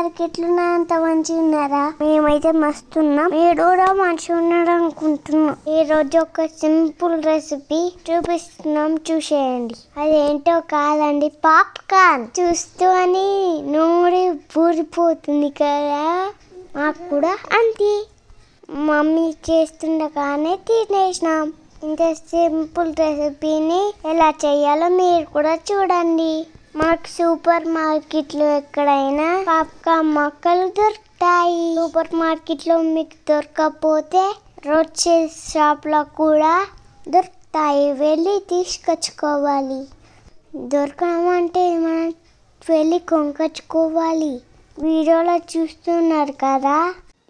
అందరికి ఎట్లున్నా అంత మంచిగా ఉన్నారా? మేమైతే మస్తున్నాం మీరు కూడా మంచి ఉన్నారు అనుకుంటున్నాం. ఈ రోజు ఒక సింపుల్ రెసిపీ చూపిస్తున్నాం. చూసేయండి. అదేంటో కాదండి. పాప్కార్న్. చూస్తూ అని నూనె పూరిపోతుంది కదా. మాకు కూడా అంతే. మమ్మీ చేస్తుండగానే తినేసినాం. ఇంత సింపుల్ రెసిపీని ఎలా చేయాలో మీరు కూడా చూడండి. మాకు సూపర్ మార్కెట్లో ఎక్కడైనా పాపకా మొక్కలు దొరుకుతాయి. సూపర్ మార్కెట్లో మీకు దొరకకపోతే రోడ్ షాప్లో కూడా దొరుకుతాయి. వెళ్ళి తీసుకొచ్చుకోవాలి. దొరకడం అంటే మనం వెళ్ళి కొనుకొచ్చుకోవాలి వీడియోలో చూస్తున్నారు కదా?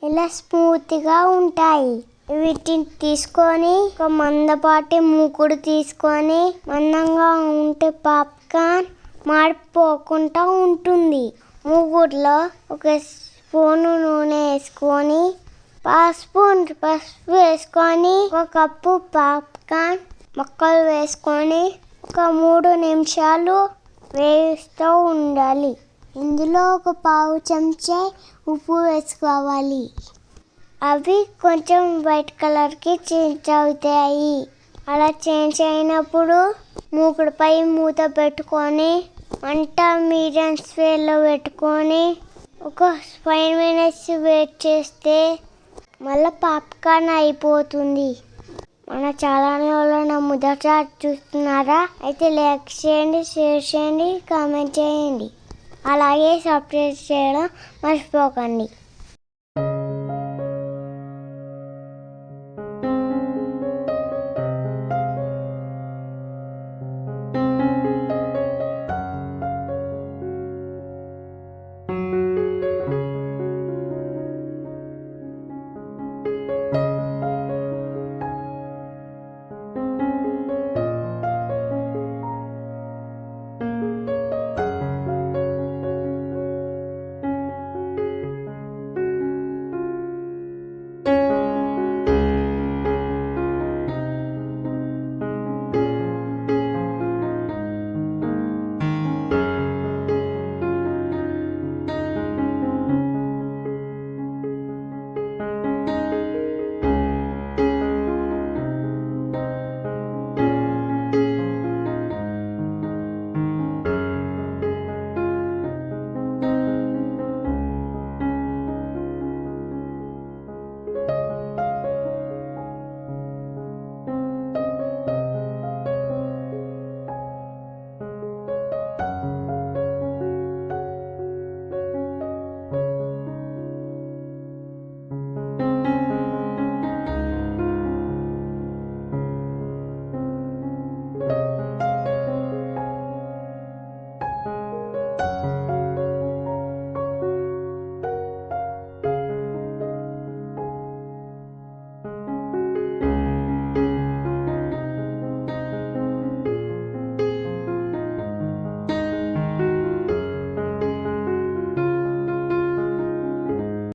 ఇలా స్మూత్గా ఉంటాయి. వీటిని తీసుకొని ఒక మందపాటి మూకుడు తీసుకొని మందంగా ఉంటే పాప్కార్న్ మాడిపోకుండా ఉంటుంది. మూకుడులో ఒక స్పూను నూనె వేసుకొని స్పూన్ పసుపు వేసుకొని ఒక కప్పు పాప్కార్న్ ముక్కలు వేసుకొని ఒక మూడు నిమిషాలు వేస్తూ ఉండాలి. ఇందులో ఒక పావు చెంచా ఉప్పు వేసుకోవాలి. అవి కొంచెం వైట్ కలర్కి చేంజ్ అవుతాయి. అలా చేంజ్ అయినప్పుడు మూకుడుపై మూత పెట్టుకొని వంట మీడియం స్వేర్లో పెట్టుకొని ఒక ఫైవ్ మినిట్స్ వెయిట్ చేస్తే మళ్ళీ పాప్కార్న్ అయిపోతుంది. మన ఛానల్లో నా మొదట చూస్తున్నారా? అయితే లైక్ చేయండి షేర్ చేయండి కామెంట్ చేయండి. అలాగే సబ్స్క్రైబ్ చేయడం మర్చిపోకండి.